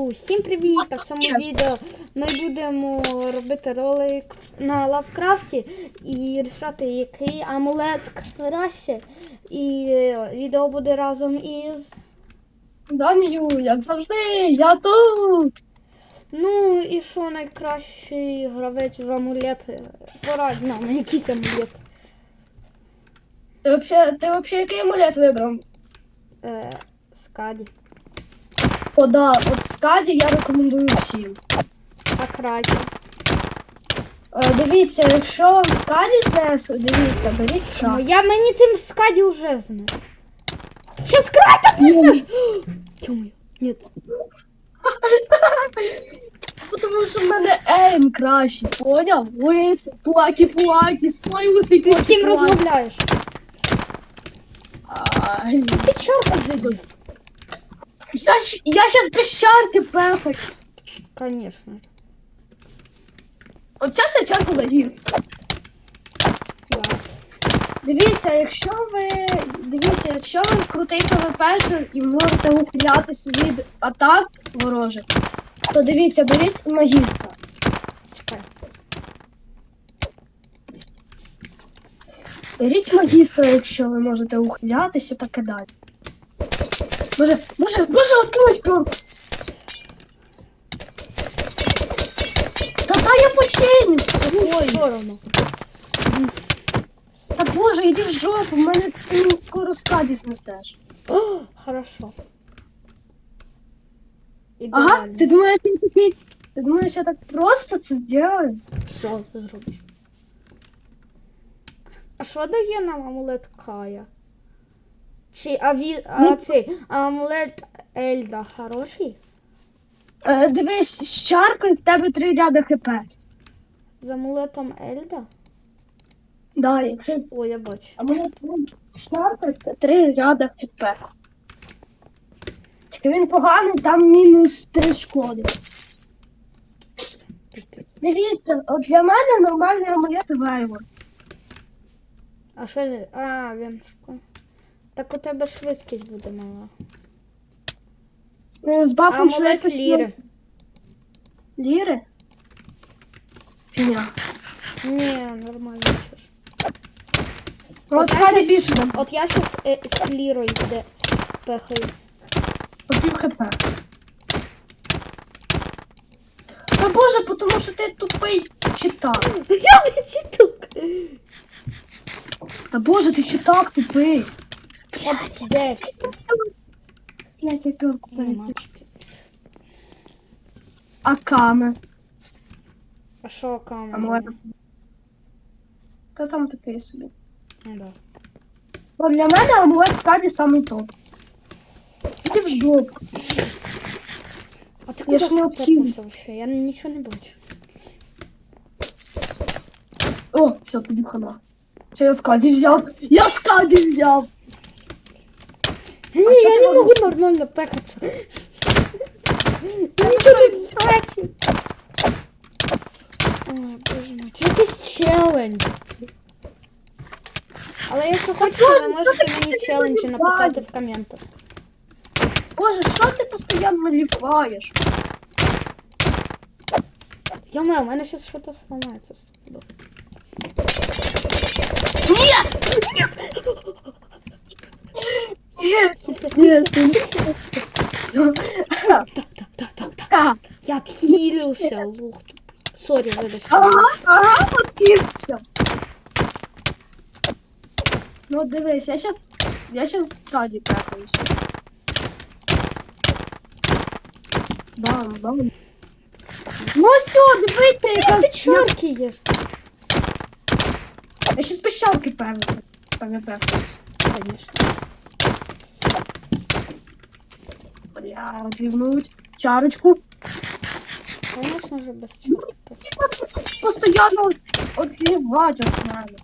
Усім привіт! В цьому відео ми будемо робити ролик на Лавкрафті і рішати, який амулет краще. І е, відео буде разом із. Данію, як завжди, я тут. Ну і що найкращий гравець в амулет? Порадь нам якийсь амулет. Ти вообще, ти який амулет вибрав? Е, Скаді. О, да, от Скаді я рекомендую всім. А краще. Е, дивіться, якщо вам Скаді це, дивіться, беріть Ну, шах. я мені тим скаді вже знаю. Щас крайка знесеш! Йомаю, нет. Тому що в мене ейм краще, поняв? Лис, плакі, плакі, стой лисий, Ти з плакі, ким плакі. розмовляєш? Ай, Ти чорта завів. Я, щ- я щас без чарки пефать. Конечно. Оця ця чарка загір. Да. Дивіться, якщо ви дивіться, якщо ви крутий ПВПшер і можете ухилятися від атак ворожих, то дивіться, беріть магістра. Чекай. Беріть магістра, якщо ви можете ухилятися та кидати. Може, може, може открыть пёрку. Та та я починю. Ой, равно. Та боже, іди в жопу, в мене ти скоро скаді знесеш. О, хорошо. Ага, Ідеально. ти думаєш, я такий. Ти думаєш, я так просто це зроблю? Що ти зробиш? А що дає нам амулет Кая? Чи а, ві... а цей амулет Ельда хороший? Е, дивись, з чаркою в тебе три ряда хп. З амулетом Ельда? Да, якщо Ой, я бачу. а мене з чаркою це три ряда хп. Тільки він поганий, там мінус три шкоди. Піпець. Дивіться, от для мене нормальний амулет Вейвор. А що він? А, він шко. Так у тебе швидкість буде мала. Ну, З бафом Амулет швидкості- ліри. Ліри? Фіня. Ні, нормально що ж. Ну, от я хай щас- більше дам. От я щас е, з лірою де пехаюсь. По пів хп. Та боже, тому що ти тупий читак. Я не читок. Та боже, ти читак тупий. От де? Я тебе пірку Нема. перепишу. А каме? А що А камера? може? Та там такий собі. Ну, да. Бо для мене амулет скаді самий топ. Ти в жопу. А ти Я куди ж не тепер откину. писав ще? Я нічого не бачу. О, все, тоді хана. Все, я скаді взяв. Я скаді взяв. Ні, чо я не можу нормально пехатися. Я нічого не бачу. Ой, боже мой, це якийсь челендж. Але якщо хочете, ви можете мені не челенджі написати в коментах. Боже, що ти постійно ліпаєш? Йоме, у мене щось щось зламається з тобою. Ні, ти Так, так, так, так, так. Ага, Я отхилился, лух. Сорі, вибач. ага, откинься. Ну дивись, я щас, я щас скаді пекаюсь. Бам, бам. Ну все, дивіться, яка Ти чорки їш. Я щас пищалки певно. Певно, Конечно. Бля, зівнуть. Чарочку. Конечно же, без. Постоянно отливать от мене.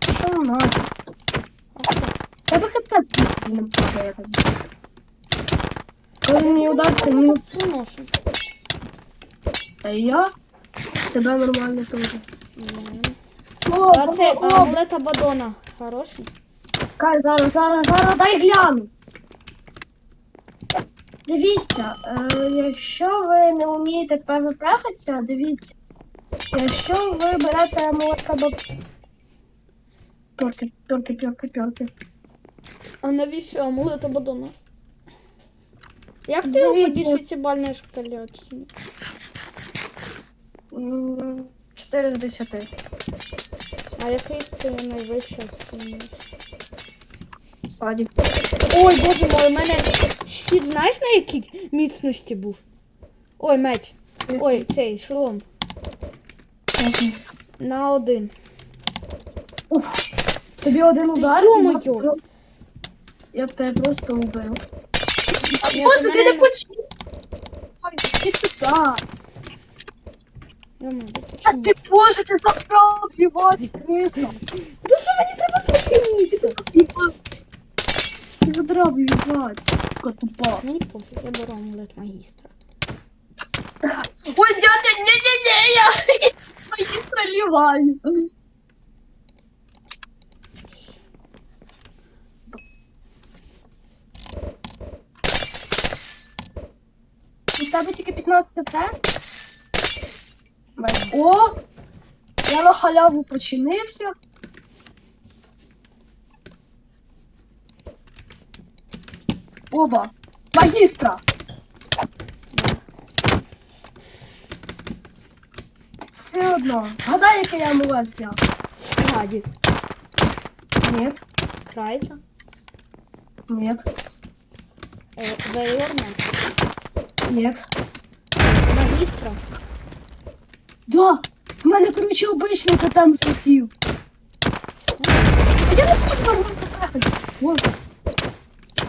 Що надо? Я би капець не падає. Коли мені удаться, мені... Та я тебе нормально теж. А це амулет Абадона. Хороший? Кай, зараз, зараз, зараз, дай гляну. Дивіться, е, якщо ви не вмієте ПВП-хатися, дивіться. Якщо ви берете амулет або... Пьорки, пьорки, пьорки, пьорки. А навіщо амулет Абадона? Як ти його по Дивіться. 10-бальній шкалі оцінюєш? М, 4 з 10. А який ти найвище оцінюєш? Спаді. Ой, боже мой, у мене щит, знаєш на якій міцності був? Ой, меч. Ой, цей шолом. На один. Ух, тобі один удар. Ё-моё! я б тебе просто убив. А боже, ти ти не почув. Ой, сюди. А ти боже, ти забрав плівати кресло. Ну що мені треба спочинитися? Ти забрав плівати. Тупа. Мені пофіг, я беру амулет магістра. Ой, дядя, не-не-не, я мої проливаю. У тебе тільки 15 фрес? О! Я на халяву починився. Оба! Магістра! Все одно. Гадай, який я амулет взяв. Скаді. Ні, Крайта. ні, Е, Вейорна. ні. Магістра. Да! В мене, коротше, обичний тотем злетів. А я не можу нормально потрапити. Боже.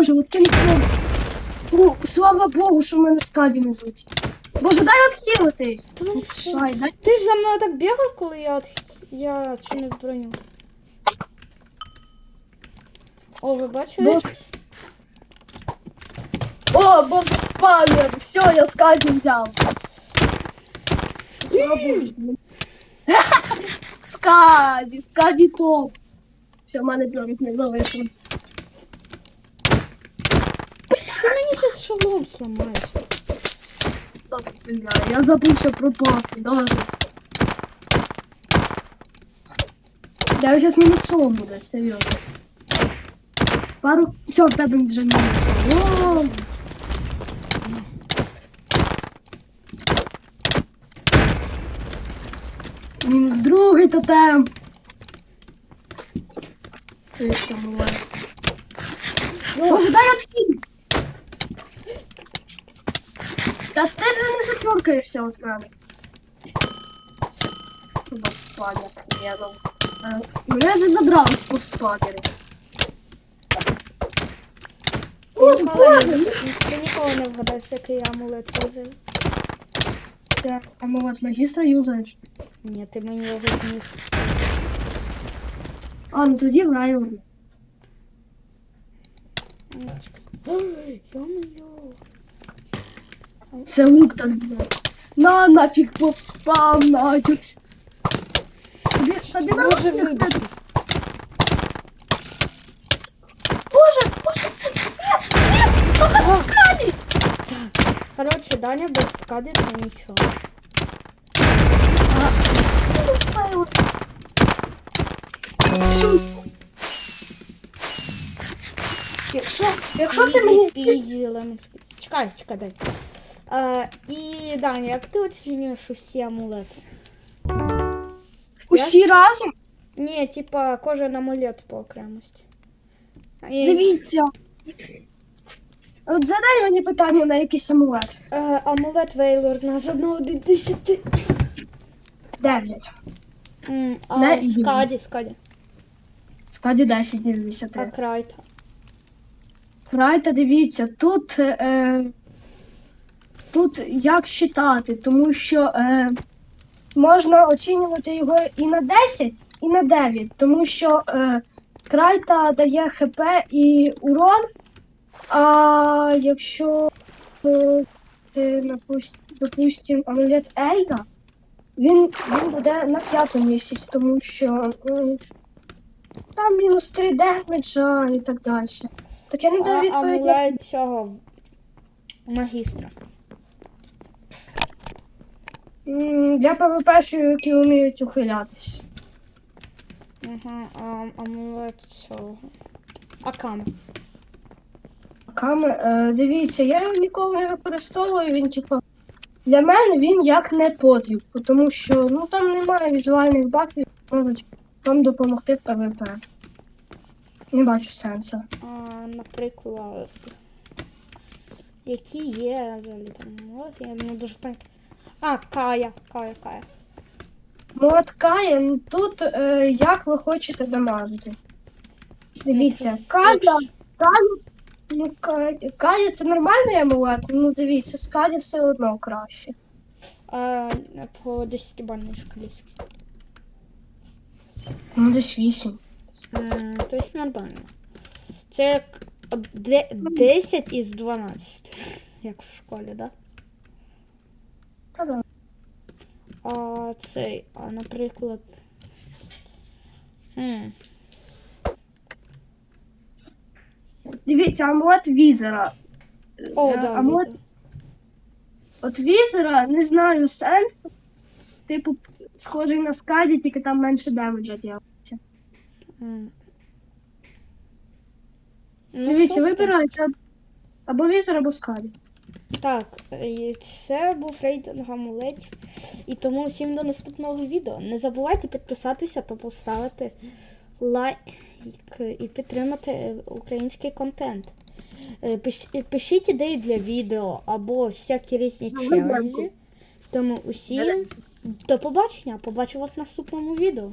Боже, от ким слово. О, слава Богу, що в мене скаді не злетів. Боже, дай відхилитись. Та мені все. Шай, дай. Ти ж за мною так бігав, коли я, от... я чинив броню. О, ви бачили? Боже. О, Бог спамер. Все, я скаді взяв. Слава Богу. Скаді, скаді топ. Все, в мене бьорик не залишилось. Шолом сламаєш. Так, бля, я забувся про папу, даже. Я сейчас мінусом буде, серйозно. Пару... Все, в тебе вже мінусом. Мінус другий тотем. Що, буває? Боже, дай отхід! Та ти не затворкаєшся от мене. Бокспадер, я дав. Мене вже забрали з бокспадери. О, Ти боже! Ти ніколи не вгадаєш, який я амулет возив. Ти амулет магістра юзаєш. Ні, ти мені його зніс. А, ну тоді правильно. Йо-моє. Це лук так буде. На нафіг поп спам начався. Тобі, тобі Може нормально? вибити. Боже, боже, нет, нет, только скаді! Коротше, Даня без скади це нічого. Якщо, якщо ти мені Ізі, пізі, лемон сквіз. Чекай, чекай, дай. Е, і Даня, як ти оцінюєш усі амулети? усі разом, Ні, типа кожен амулет по окремості. Дивіться. От задай мені питання на якийсь амулет. е, амулет Вейлорна з 1 до 10. Дев'ять. М, А Не, скаді, скаді. Складі 10 із 10. А крайта. Крайта, дивіться, тут, е, тут як читати, тому що е, можна оцінювати його і на 10, і на 9, тому що е, крайта дає ХП і урон, а якщо е, ти, напус- допустим, амулет Ельга, він, він буде на п'ятому місці, тому що м, там мінус 3 демеджа і так далі. Так я не даю відповіді. амулет цього. магістра. Для ПВПшів, які вміють ухилятись. Ага, а, амулет цього. Аками. Каме, е, дивіться, я його ніколи не використовую, він типу. Для мене він як не потріб, тому що ну там немає візуальних баків, які можуть вам допомогти в ПВП. Не бачу сенсу. А, наприклад, які є взагалі там я не дуже пам'ятаю. А, Кая, Кая, Кая. Мод Каєн, тут е, як ви хочете дамажити. Дивіться, Кая, Кая, ну, Кая, Кая це нормальний амулет, ну дивіться, з Кая все одно краще. А, по 10 бальній шкалі. Ну десь 8. М, Тобто нормально. Це як 10 із 12, як в школі, да? Та да. А цей, а наприклад. М, Дивіться, амулет візера. О, Е, да, амулет. От візера не знаю сенсу. Типу, схожий на скаді, тільки там менше демеджа діється. М. Ну, Дивіться, вибирайте або візер, або скаді. Так, це був рейтинг амулетів. І тому всім до наступного відео. Не забувайте підписатися та поставити лайк і підтримати е, український контент. Е, пиш- Пишіть ідеї для відео або всякі різні Ну, челенджі. Тому усім до побачення. Побачу вас в наступному відео.